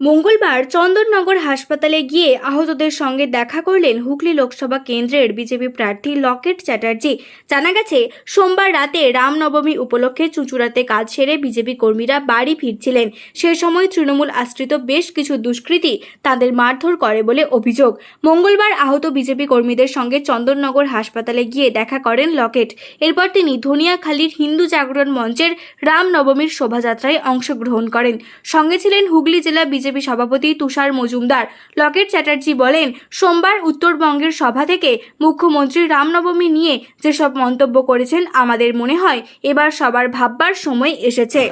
মঙ্গলবার চন্দননগর হাসপাতালে গিয়ে আহতদের সঙ্গে দেখা করলেন হুগলি লোকসভা কেন্দ্রের বিজেপি প্রার্থী লকেট চ্যাটার্জি। জানা গেছে, সোমবার রাতে রামনবমী উপলক্ষে চুঁচুড়াতে কাজ সেরে বিজেপি কর্মীরা বাড়ি ফিরছিলেন। সে সময় তৃণমূল আশ্রিত বেশ কিছু দুষ্কৃতী তাদের মারধর করে বলে অভিযোগ। মঙ্গলবার আহত বিজেপি কর্মীদের সঙ্গে চন্দননগর হাসপাতালে গিয়ে দেখা করেন লকেট। এরপর তিনি ধনিয়াখালীর হিন্দু জাগরণ মঞ্চের রামনবমীর শোভাযাত্রায় অংশগ্রহণ করেন। সঙ্গে ছিলেন হুগলি জেলা বিজেপি সভাপতি তুষার মজুমদার। লকেট চ্যাটার্জি বলেন, সোমবার উত্তরবঙ্গের সভা থেকে মুখ্যমন্ত্রী রামনবমী নিয়ে যেসব মন্তব্য করেছেন, আমাদের মনে হয় এবার সবার ভাববার সময় এসেছে।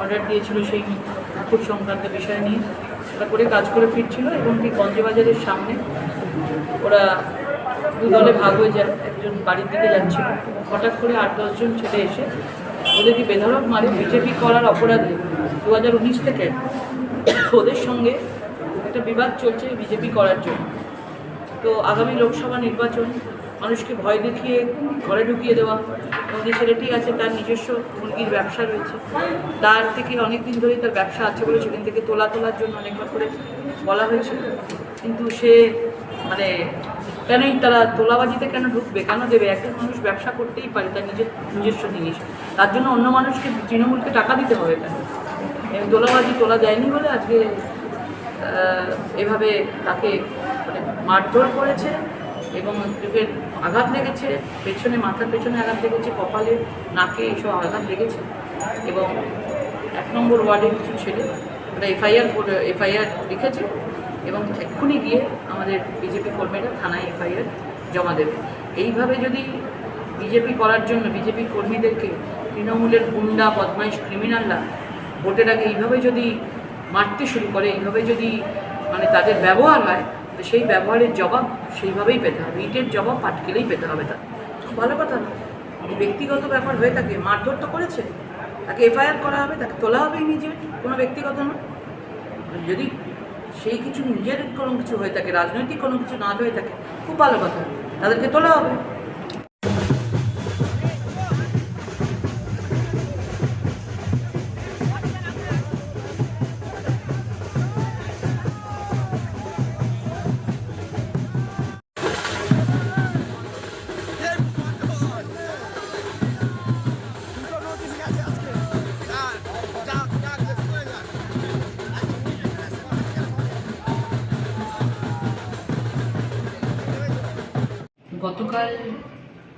অর্ডার দিয়েছিল সেই ঠাকুর সংক্রান্ত বিষয় নিয়ে। ওরা করে কাজ করে ফিরছিল এবং ঠিক গঞ্জবাজারের সামনে ওরা দু দলে ভাগ হয়ে যায়। একজন বাড়ির দিকে যাচ্ছিল। হঠাৎ করে আট দশজন ছেলে এসে ওদেরকে বেধড়ক মারে বিজেপি করার অপরাধে দু হাজার উনিশ থেকে ওদের সঙ্গে একটা বিবাদ চলছে বিজেপি করার জন্য। তো আগামী লোকসভা নির্বাচন, মানুষকে ভয় দেখিয়ে ঘরে ঢুকিয়ে দেওয়া, এবং যে ছেলেটি আছে তার নিজস্ব মুরগির ব্যবসা রয়েছে। তার থেকে অনেক দিন ধরেই তার ব্যবসা আছে বলে সেখান থেকে তোলা তোলার জন্য অনেকবার করে বলা হয়েছিল কিন্তু সে মানে কেনই তারা তোলাবাজিতে কেন ঢুকবে? কেন দেবে? একজন মানুষ ব্যবসা করতেই পারে তার নিজের নিজস্ব জিনিস। তার জন্য অন্য মানুষকে, তৃণমূলকে টাকা দিতে হবে কেন? এই তোলাবাজি তোলা যায়নি বলে আজকে এভাবে তাকে মানে মারধর করেছে এবং চোখের আঘাত লেগেছে, পেছনে, মাথার পেছনে আঘাত লেগেছে, কপালে, নাকে এইসব আঘাত লেগেছে এবং এক নম্বর ওয়ার্ডের কিছু ছেলে ওরা এফআইআর করে এফআইআর লিখেছে। এবং এক্ষুনি গিয়ে আমাদের বিজেপি কর্মীরা থানায় এফআইআর জমা দেবে। এইভাবে যদি বিজেপি করার জন্য, বিজেপি কর্মীদেরকে তৃণমূলের গুন্ডা, বদমাইশ, ক্রিমিনালরা ভোটের আগে এইভাবে যদি মারতে শুরু করে, এইভাবে যদি মানে তাদের ব্যবহার হয়, তো সেই ব্যবহারের জবাব সেইভাবেই পেতে হবে। ইটের জবাব পাটকেলেই পেতে হবে খুব ভালো কথা, যদি ব্যক্তিগত ব্যাপার হয়ে থাকে, মারধর তো করেছে, তাকে এফআইআর করা হবে, তাকে তোলা হবে নিজের, কোনো ব্যক্তিগত না যদি সেই কিছু নিজের কোনো কিছু হয়ে থাকে, রাজনৈতিক কোনো কিছু না হয়ে থাকে, খুব ভালো কথা। তাদেরকে তোলা হবে। গতকাল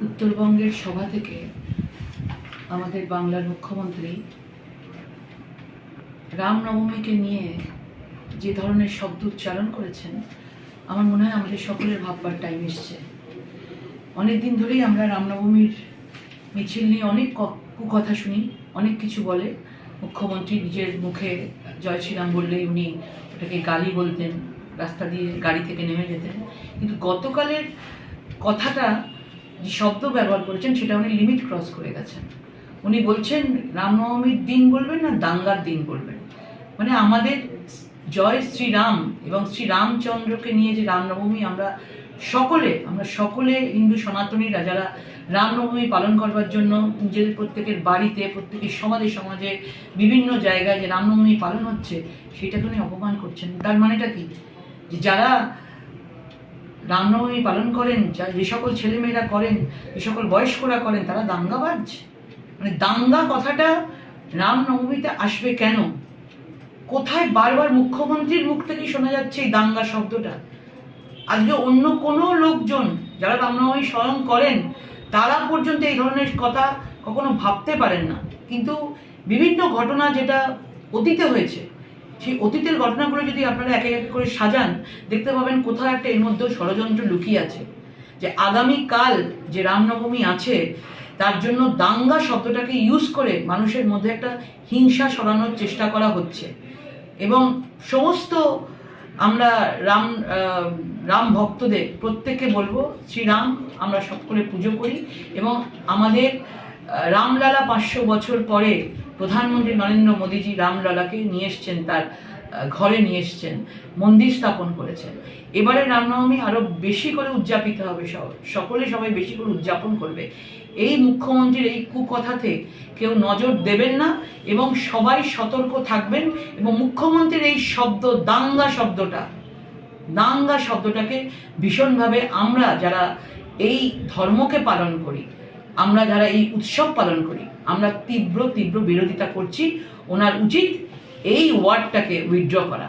উত্তরবঙ্গের সভা থেকে আমাদের বাংলার মুখ্যমন্ত্রী রামনবমীকে নিয়ে যে ধরনের শব্দ উচ্চারণ করেছেন, আমার মনে হয় আমাদের সকলের ভাববার টাইম এসছে। অনেক দিন ধরেই আমরা রামনবমীর মিছিল নিয়ে অনেক কুকথা শুনি, অনেক কিছু বলে। মুখ্যমন্ত্রী নিজের মুখে জয় শ্রীরাম বললেই উনি ওটাকে গালি বলতেন, রাস্তা দিয়ে গাড়ি থেকে নেমে যেতেন। কিন্তু গতকালের কথাটা যে শব্দ ব্যবহার করেছেন সেটা উনি লিমিট ক্রস করে গেছেন। উনি বলছেন রামনবমীর দিন বলবেন না, দাঙ্গার দিন বলবেন? মানে আমাদের জয় শ্রীরাম এবং শ্রী রামচন্দ্রকে নিয়ে যে রামনবমী আমরা সকলে আমরা সকলে হিন্দু সনাতনীরা যারা রামনবমী পালন করবার জন্য নিজেদের প্রত্যেকের বাড়িতে, প্রত্যেকের সমাজে সমাজে বিভিন্ন জায়গায় যে রামনবমী পালন হচ্ছে, সেটাকে উনি অপমান করছেন। তার মানেটা কি? যে যারা রামনবমী পালন করেন, যা যে সকল ছেলেমেয়েরা করেন, যে সকল বয়স্করা করেন, তারা দাঙ্গা দাঙ্গাবাজ মানে দাঙ্গা কথাটা রামনবমীতে আসবে কেন? কোথায় বারবার মুখ্যমন্ত্রীর মুখ থেকেই শোনা যাচ্ছে এই দাঙ্গা শব্দটা? আজকে অন্য কোনো লোকজন যারা রামনবমী স্মরণ করেন, তারা পর্যন্ত এই ধরনের কথা কখনো ভাবতে পারেন না। কিন্তু বিভিন্ন ঘটনা যেটা অতীতে হয়েছে সেই অতীতের ঘটনাগুলো যদি আপনারা একে একে করে সাজান, দেখতে পাবেন কোথাও একটা এর মধ্যেও ষড়যন্ত্র লুকিয়ে আছে। যে আগামীকাল যে রামনবমী আছে, তার জন্য দাঙ্গা শব্দটাকে ইউজ করে মানুষের মধ্যে একটা হিংসা সরানোর চেষ্টা করা হচ্ছে। এবং সমস্ত আমরা রাম রাম ভক্তদের প্রত্যেককে বলব, শ্রীরাম, আমরা সকলে পুজো করি এবং আমাদের রামলালা পাঁচশো বছর পরে প্রধানমন্ত্রী নরেন্দ্র মোদীজি রামলালাকে নিয়ে এসছেন তার ঘরে নিয়ে এসছেন, মন্দির স্থাপন করেছেন। এবারে রামনবমী আরও বেশি করে উদযাপিত হবে সকলে সবাই বেশি করে উদযাপন করবে। এই মুখ্যমন্ত্রীর এই কুকথাতে কেউ নজর দেবেন না এবং সবাই সতর্ক থাকবেন এবং মুখ্যমন্ত্রীর এই শব্দ, দাঙ্গা শব্দটা, দাঙ্গা শব্দটাকে ভীষণভাবে আমরা যারা এই ধর্মকে পালন করি আমরা যারা এই উৎসব পালন করি, আমরা তীব্র তীব্র বিরোধিতা করছি, ওনার উচিত এই ওয়ার্ডটাকে উইথড্র করা।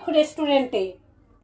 রেস্টুরেন্টে